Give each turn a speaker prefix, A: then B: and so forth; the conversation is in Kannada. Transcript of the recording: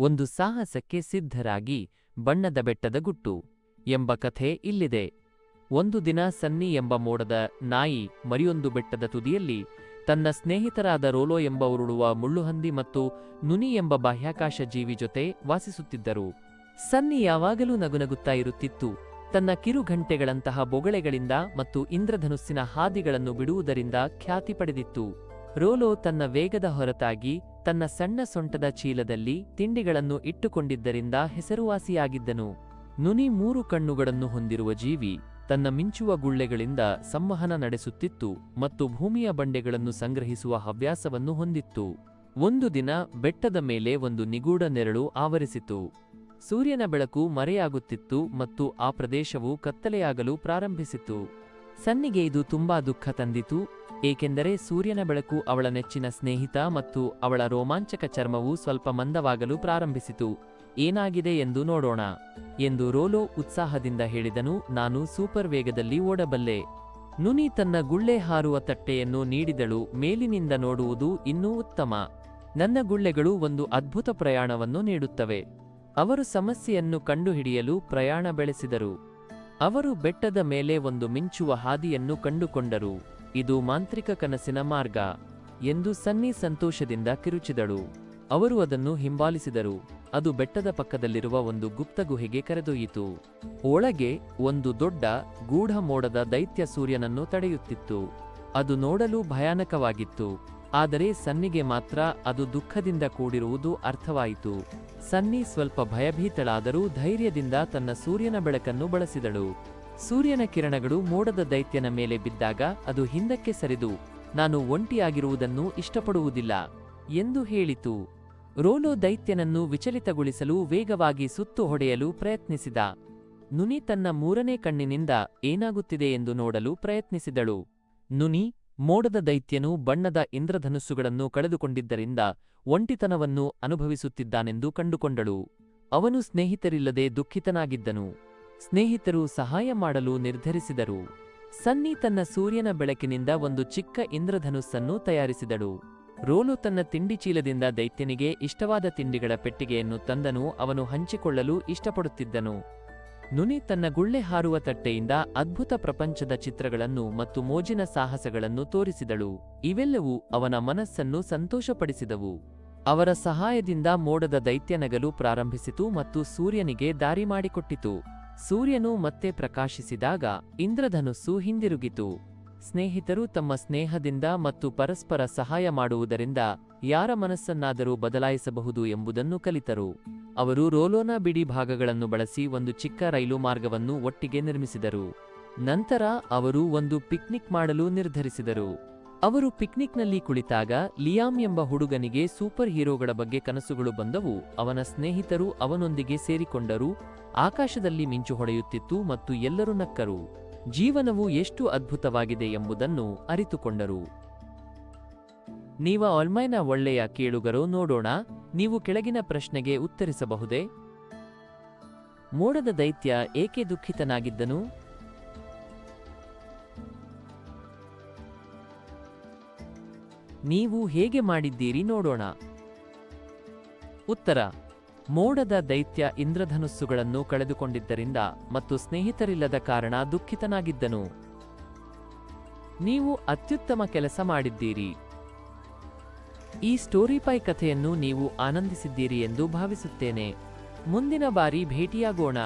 A: ಒಂದು ಸಾಹಸಕ್ಕೆ ಸಿದ್ಧರಾಗಿ ಬಣ್ಣದ ಬೆಟ್ಟದ ಗುಟ್ಟು ಎಂಬ ಕಥೆ ಇಲ್ಲಿದೆ. ಒಂದು ದಿನ ಸನ್ನಿ ಎಂಬ ಮೋಡದ ನಾಯಿ ಮರಿಯೊಂದು ಬೆಟ್ಟದ ತುದಿಯಲ್ಲಿ ತನ್ನ ಸ್ನೇಹಿತರಾದ ರೋಲೋ ಎಂಬವರುಳುವ ಮುಳ್ಳುಹಂದಿ ಮತ್ತು ನುನಿ ಎಂಬ ಬಾಹ್ಯಾಕಾಶ ಜೀವಿ ಜೊತೆ ವಾಸಿಸುತ್ತಿದ್ದರು. ಸನ್ನಿ ಯಾವಾಗಲೂ ನಗುನಗುತ್ತಾ ಇರುತ್ತಿತ್ತು. ತನ್ನ ಕಿರುಘಂಟೆಗಳಂತಹ ಬೊಗಳೆಗಳಿಂದ ಮತ್ತು ಇಂದ್ರಧನುಸ್ಸಿನ ಹಾದಿಗಳನ್ನು ಬಿಡುವುದರಿಂದ ಖ್ಯಾತಿ ಪಡೆದಿತ್ತು. ರೋಲೋ ತನ್ನ ವೇಗದ ಹೊರತಾಗಿ ತನ್ನ ಸಣ್ಣ ಸೊಂಟದ ಚೀಲದಲ್ಲಿ ತಿಂಡಿಗಳನ್ನು ಇಟ್ಟುಕೊಂಡಿದ್ದರಿಂದ ಹೆಸರುವಾಸಿಯಾಗಿದ್ದನು. ನುನಿ ಮೂರು ಕಣ್ಣುಗಳನ್ನು ಹೊಂದಿರುವ ಜೀವಿ ತನ್ನ ಮಿಂಚುವ ಗುಳ್ಳೆಗಳಿಂದ ಸಂವಹನ ನಡೆಸುತ್ತಿತ್ತು ಮತ್ತು ಭೂಮಿಯ ಬಂಡೆಗಳನ್ನು ಸಂಗ್ರಹಿಸುವ ಹವ್ಯಾಸವನ್ನು ಹೊಂದಿತ್ತು. ಒಂದು ದಿನ ಬೆಟ್ಟದ ಮೇಲೆ ಒಂದು ನಿಗೂಢ ನೆರಳು ಆವರಿಸಿತು. ಸೂರ್ಯನ ಬೆಳಕು ಮರೆಯಾಗುತ್ತಿತ್ತು ಮತ್ತು ಆ ಪ್ರದೇಶವು ಕತ್ತಲೆಯಾಗಲು ಪ್ರಾರಂಭಿಸಿತು. ಸನ್ನಿಗೆ ಇದು ತುಂಬಾ ದುಃಖ ತಂದಿತು ಏಕೆಂದರೆ ಸೂರ್ಯನ ಬೆಳಕು ಅವಳ ನೆಚ್ಚಿನ ಸ್ನೇಹಿತ ಮತ್ತು ಅವಳ ರೋಮಾಂಚಕ ಚರ್ಮವು ಸ್ವಲ್ಪ ಮಂದವಾಗಲು ಪ್ರಾರಂಭಿಸಿತು. ಏನಾಗಿದೆ ಎಂದು ನೋಡೋಣ. ಎಂದು ರೋಲೋ ಉತ್ಸಾಹದಿಂದ ಹೇಳಿದನು, ನಾನು ಸೂಪರ್ ವೇಗದಲ್ಲಿ ಓಡಬಲ್ಲೆ. ನುನಿ ತನ್ನ ಗುಳ್ಳೆ ಹಾರುವ ತಟ್ಟೆಯನ್ನು ನೀಡಿದಳು, ಮೇಲಿನಿಂದ ನೋಡುವುದು ಇನ್ನೂ ಉತ್ತಮ. ನನ್ನ ಗುಳ್ಳೆಗಳು ಒಂದು ಅದ್ಭುತ ಪ್ರಯಾಣವನ್ನು ನೀಡುತ್ತವೆ. ಅವರು ಸಮಸ್ಯೆಯನ್ನು ಕಂಡುಹಿಡಿಯಲು ಪ್ರಯಾಣ ಬೆಳೆಸಿದರು. ಅವರು ಬೆಟ್ಟದ ಮೇಲೆ ಒಂದು ಮಿಂಚುವ ಹಾದಿಯನ್ನು ಕಂಡುಕೊಂಡರು. ಇದು ಮಾಂತ್ರಿಕ ಕನಸಿನ ಮಾರ್ಗ ಎಂದು ಸನ್ನಿ ಸಂತೋಷದಿಂದ ಕಿರುಚಿದಳು. ಅವರು ಅದನ್ನು ಹಿಂಬಾಲಿಸಿದರು. ಅದು ಬೆಟ್ಟದ ಪಕ್ಕದಲ್ಲಿರುವ ಒಂದು ಗುಪ್ತ ಗುಹೆಗೆ ಕರೆದೊಯ್ಯಿತು. ಒಳಗೆ ಒಂದು ದೊಡ್ಡ ಗೂಢ ಮೋಡದ ದೈತ್ಯ ಸೂರ್ಯನನ್ನು ತಡೆಯುತ್ತಿತ್ತು. ಅದು ನೋಡಲು ಭಯಾನಕವಾಗಿತ್ತು. ಆದರೆ ಸನ್ನಿಗೆ ಮಾತ್ರ ಅದು ದುಃಖದಿಂದ ಕೂಡಿರುವುದು ಅರ್ಥವಾಯಿತು. ಸನ್ನಿ ಸ್ವಲ್ಪ ಭಯಭೀತಳಾದರೂ ಧೈರ್ಯದಿಂದ ತನ್ನ ಸೂರ್ಯನ ಬೆಳಕನ್ನು ಬಳಸಿದಳು. ಸೂರ್ಯನ ಕಿರಣಗಳು ಮೋಡದ ದೈತ್ಯನ ಮೇಲೆ ಬಿದ್ದಾಗ ಅದು ಹಿಂದಕ್ಕೆ ಸರಿದು, ನಾನು ಒಂಟಿಯಾಗಿರುವುದನ್ನು ಇಷ್ಟಪಡುವುದಿಲ್ಲ ಎಂದು ಹೇಳಿತು. ರೋಲೋ ದೈತ್ಯನನ್ನು ವಿಚಲಿತಗೊಳಿಸಲು ವೇಗವಾಗಿ ಸುತ್ತು ಹೊಡೆಯಲು ಪ್ರಯತ್ನಿಸಿದ. ನುನಿ ತನ್ನ ಮೂರನೇ ಕಣ್ಣಿನಿಂದ ಏನಾಗುತ್ತಿದೆ ಎಂದು ನೋಡಲು ಪ್ರಯತ್ನಿಸಿದಳು. ನುನಿ, ಮೋಡದ ದೈತ್ಯನು ಬಣ್ಣದ ಇಂದ್ರಧನುಸ್ಸುಗಳನ್ನು ಕಳೆದುಕೊಂಡಿದ್ದರಿಂದ ಒಂಟಿತನವನ್ನು ಅನುಭವಿಸುತ್ತಿದ್ದಾನೆಂದು ಕಂಡುಕೊಂಡಳು. ಅವನು ಸ್ನೇಹಿತರಿಲ್ಲದೆ ದುಃಖಿತನಾಗಿದ್ದನು. ಸ್ನೇಹಿತರು ಸಹಾಯ ಮಾಡಲು ನಿರ್ಧರಿಸಿದರು. ಸನ್ನಿ ತನ್ನ ಸೂರ್ಯನ ಬೆಳಕಿನಿಂದ ಒಂದು ಚಿಕ್ಕ ಇಂದ್ರಧನುಸ್ಸನ್ನು ತಯಾರಿಸಿದಳು. ರೋಲು ತನ್ನ ತಿಂಡಿ ಚೀಲದಿಂದ ದೈತ್ಯನಿಗೆ ಇಷ್ಟವಾದ ತಿಂಡಿಗಳ ಪೆಟ್ಟಿಗೆಯನ್ನು ತಂದನು, ಅವನು ಹಂಚಿಕೊಳ್ಳಲು ಇಷ್ಟಪಡುತ್ತಿದ್ದನು. ನುನಿ ತನ್ನ ಗುಳ್ಳೆ ಹಾರುವ ತಟ್ಟೆಯಿಂದ ಅದ್ಭುತ ಪ್ರಪಂಚದ ಚಿತ್ರಗಳನ್ನು ಮತ್ತು ಮೋಜಿನ ಸಾಹಸಗಳನ್ನು ತೋರಿಸಿದಳು. ಇವೆಲ್ಲವೂ ಅವನ ಮನಸ್ಸನ್ನು ಸಂತೋಷಪಡಿಸಿದವು. ಅವರ ಸಹಾಯದಿಂದ ಮೋಡದ ದೈತ್ಯನಗಲು ಪ್ರಾರಂಭಿಸಿತು ಮತ್ತು ಸೂರ್ಯನಿಗೆ ದಾರಿ ಮಾಡಿಕೊಟ್ಟಿತು. ಸೂರ್ಯನು ಮತ್ತೆ ಪ್ರಕಾಶಿಸಿದಾಗ ಇಂದ್ರಧನುಸ್ಸು ಹಿಂದಿರುಗಿತು. ಸ್ನೇಹಿತರು ತಮ್ಮ ಸ್ನೇಹದಿಂದ ಮತ್ತು ಪರಸ್ಪರ ಸಹಾಯ ಮಾಡುವುದರಿಂದ ಯಾರ ಮನಸ್ಸನ್ನಾದರೂ ಬದಲಾಯಿಸಬಹುದು ಎಂಬುದನ್ನು ಕಲಿತರು. ಅವರು ರೋಲೋನ ಬಿಡಿ ಭಾಗಗಳನ್ನು ಬಳಸಿ ಒಂದು ಚಿಕ್ಕ ರೈಲು ಮಾರ್ಗವನ್ನು ಒಟ್ಟಿಗೆ ನಿರ್ಮಿಸಿದರು. ನಂತರ ಅವರು ಒಂದು ಪಿಕ್ನಿಕ್ ಮಾಡಲು ನಿರ್ಧರಿಸಿದರು. ಅವರು ಪಿಕ್ನಿಕ್ನಲ್ಲಿ ಕುಳಿತಾಗ ಲಿಯಾಮ್ ಎಂಬ ಹುಡುಗನಿಗೆ ಸೂಪರ್ ಹೀರೋಗಳ ಬಗ್ಗೆ ಕನಸುಗಳು ಬಂದವು. ಅವನ ಸ್ನೇಹಿತರು ಅವನೊಂದಿಗೆ ಸೇರಿಕೊಂಡರು. ಆಕಾಶದಲ್ಲಿ ಮಿಂಚು ಹೊಡೆಯುತ್ತಿತ್ತು ಮತ್ತು ಎಲ್ಲರೂ ನಕ್ಕರು. ಜೀವನವು ಎಷ್ಟು ಅದ್ಭುತವಾಗಿದೆ ಎಂಬುದನ್ನು ಅರಿತುಕೊಂಡರು. ನೀವ ಆಲ್ಮೈನ ಒಳ್ಳೆಯ ಕೇಳುಗರು ನೋಡೋಣ. ನೀವು ಕೆಳಗಿನ ಪ್ರಶ್ನೆಗೆ ಉತ್ತರಿಸಬಹುದೇ? ಮೋಡದ ದೈತ್ಯ ಏಕೆ ದುಃಖಿತನಾಗಿದ್ದನು? ನೀವು ಹೇಗೆ ಮಾಡಿದ್ದೀರಿ ನೋಡೋಣ. ಉತ್ತರ. ಮೋಡದ ದೈತ್ಯ ಇಂದ್ರಧನುಸ್ಸುಗಳನ್ನು ಕಳೆದುಕೊಂಡಿದ್ದರಿಂದ ಮತ್ತು ಸ್ನೇಹಿತರಿಲ್ಲದ ಕಾರಣ ದುಃಖಿತನಾಗಿದ್ದನು. ನೀವು ಅತ್ಯುತ್ತಮ ಕೆಲಸ ಮಾಡಿದ್ದೀರಿ. ಈ ಸ್ಟೋರಿಪೈ ಕಥೆಯನ್ನು ನೀವು ಆನಂದಿಸಿದ್ದೀರಿ ಎಂದು ಭಾವಿಸುತ್ತೇನೆ. ಮುಂದಿನ ಬಾರಿ ಭೇಟಿಯಾಗೋಣ.